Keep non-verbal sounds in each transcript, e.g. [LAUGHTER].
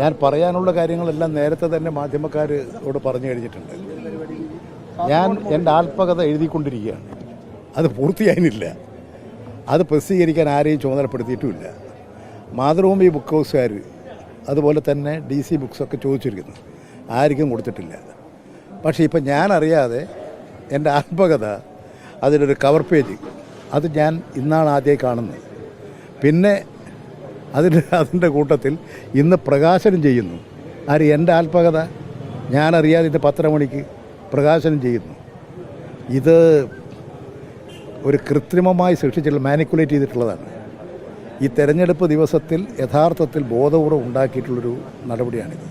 ഞാൻ പറയാനുള്ള കാര്യങ്ങളെല്ലാം നേരത്തെ തന്നെ മാധ്യമക്കാരോട് പറഞ്ഞു കഴിഞ്ഞിട്ടുണ്ട്. ഞാൻ എന്റെ ആത്മകഥ എഴുതിക്കൊണ്ടിരിക്കുകയാണ്. അത് പൂർത്തിയായില്ല അത് പ്രസിദ്ധീകരിക്കാൻ ആരെയും ചുമതലപ്പെടുത്തിയിട്ടുമില്ല. മാതൃഭൂമി ബുക്ക് ഹൗസുകാർ അതുപോലെ തന്നെ ഡി സി ബുക്സൊക്കെ ചോദിച്ചിരിക്കുന്നു. ആർക്കും കൊടുത്തിട്ടില്ല. പക്ഷേ ഇപ്പം ഞാൻ അറിയാതെ എന്റെ ആത്മകഥ അതിലൊരു കവർ പേജ് അത് ഞാൻ ഇന്നാണ് ആദ്യമായി കാണുന്നത്. പിന്നെ അതിന്റെ [LAUGHS] അതിന്റെ കൂട്ടത്തിൽ ഇന്ന് പ്രകാശനം ചെയ്യുന്നു. ആര് എന്റെ ആത്മകഥ ഞാനറിയാതെ ഇത് പത്തര മണിക്ക് പ്രകാശനം ചെയ്യുന്നു. ഇത് ഒരു കൃത്രിമമായി സൃഷ്ടിച്ചിട്ടുള്ള മാനിക്കുലേറ്റ് ചെയ്തിട്ടുള്ളതാണ്. ഈ തെരഞ്ഞെടുപ്പ് ദിവസത്തിൽ യഥാർത്ഥത്തിൽ ബോധപൂർവം ഉണ്ടാക്കിയിട്ടുള്ളൊരു നടപടിയാണിത്.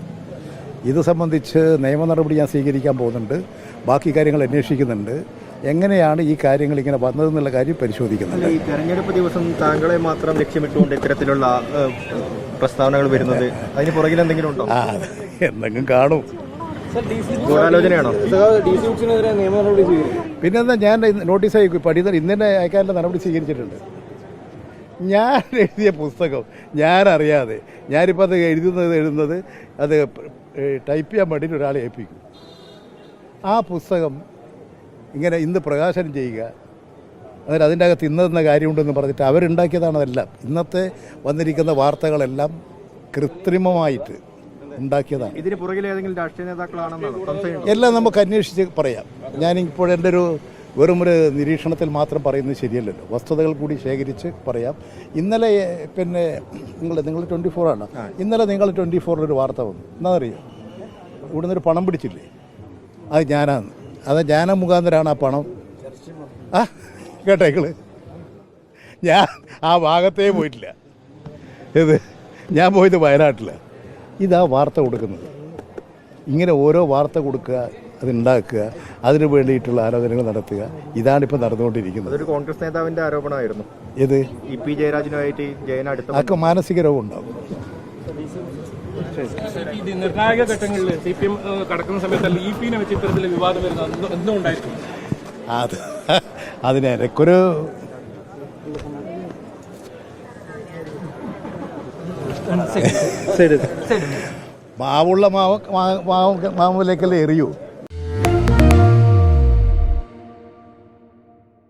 ഇത് സംബന്ധിച്ച് നിയമ നടപടി ഞാൻ സ്വീകരിക്കാൻ പോകുന്നുണ്ട്. ബാക്കി കാര്യങ്ങൾ അന്വേഷിക്കുന്നുണ്ട്. എങ്ങനെയാണ് ഈ കാര്യങ്ങൾ ഇങ്ങനെ വന്നതെന്നുള്ള കാര്യം പരിശോധിക്കുന്നത്? ഈ തെരഞ്ഞെടുപ്പ് ദിവസം താങ്കളെ മാത്രം ലക്ഷ്യമിട്ടുകൊണ്ട് ഇത്തരത്തിലുള്ള പ്രസ്താവനകൾ വരുന്നത് അതിന് പുറകിൽ എന്തെങ്കിലും ഉണ്ടോ? ആ എന്തെങ്കിലും കാണും. ഗൂഢാലോചനയാണോ? പിന്നെന്താ ഞാൻ നോട്ടീസ് അയക്കും. പഠിത ഇന്നെ അയക്കാനുള്ള നടപടി സ്വീകരിച്ചിട്ടുണ്ട്. ഞാൻ [LAUGHS] എഴുതിയ പുസ്തകം ഞാൻ അറിയാതെ ഞാനിപ്പോൾ അത് എഴുതുന്നത് എഴുതുന്നത് അത് ടൈപ്പ് ചെയ്യാൻ വേണ്ടിയിട്ട് ഒരാളെ ഏൽപ്പിക്കും. ആ പുസ്തകം ഇങ്ങനെ ഇന്ന് പ്രകാശനം ചെയ്യുക. അതിന് അതിന്റെ അകത്ത് ഇന്നെന്ന കാര്യമുണ്ടെന്ന് പറഞ്ഞിട്ട് അവരുണ്ടാക്കിയതാണ് അതെല്ലാം. ഇന്നത്തെ വന്നിരിക്കുന്ന വാർത്തകളെല്ലാം കൃത്രിമമായിട്ട് ഉണ്ടാക്കിയതാണ്. ഇതിന് പുറകിൽ ഏതെങ്കിലും രാഷ്ട്രീയ നേതാക്കളാണെന്നാണോ? എല്ലാം നമുക്ക് അന്വേഷിച്ച് പറയാം. ഞാനിപ്പോൾ എന്റെ ഒരു വെറും ഒരു നിരീക്ഷണത്തിൽ മാത്രം പറയുന്നത് ശരിയല്ലല്ലോ. വസ്തുതകൾ കൂടി ശേഖരിച്ച് പറയാം. ഇന്നലെ പിന്നെ നിങ്ങൾ നിങ്ങൾ ട്വന്റി ഫോർ ആണ്. ഇന്നലെ നിങ്ങൾ ട്വന്റി ഫോറിലൊരു വാർത്ത വന്നു. എന്നാ അറിയോ ഇവിടുന്ന് ഒരു പണം പിടിച്ചില്ലേ? അത് ഞാനാണ് അത് ഞാന മുഖാന്തരാണ് ആ പണം. ആ കേട്ടേക്കൾ ഞാൻ ആ ഭാഗത്തേ പോയിട്ടില്ല. ഇത് ഞാൻ പോയത് വയനാട്ടിലാണ് ഇതാ വാർത്ത കൊടുക്കുന്നത്. ഇങ്ങനെ ഓരോ വാർത്ത കൊടുക്കുക അതുണ്ടാക്കുക അതിന് വേണ്ടിയിട്ടുള്ള ആലോചനകൾ നടത്തുക. ഇതാണിപ്പോൾ നടന്നുകൊണ്ടിരിക്കുന്നത്. അതൊരു കോൺഗ്രസ് നേതാവിന്റെ ആരോപണമായിരുന്നു. ഇത് ഇ പി ജയരാജനുമായിട്ട് ജയൻ അടുത്ത ആർക്ക് മാനസിക രോഗം ഉണ്ടാവും. ഈ നിർണായക ഘട്ടങ്ങളിൽ സി പി എം കടക്കുന്ന സമയത്തല്ല ഇ പിന്നെ വെച്ച് ഇത്തരത്തിൽ വിവാദം വരുന്നത് ഉണ്ടായിരുന്നു അത് അതിനൊരു മാവുള്ള മാവ് മാവിലേക്കല്ലേ എറിയൂ.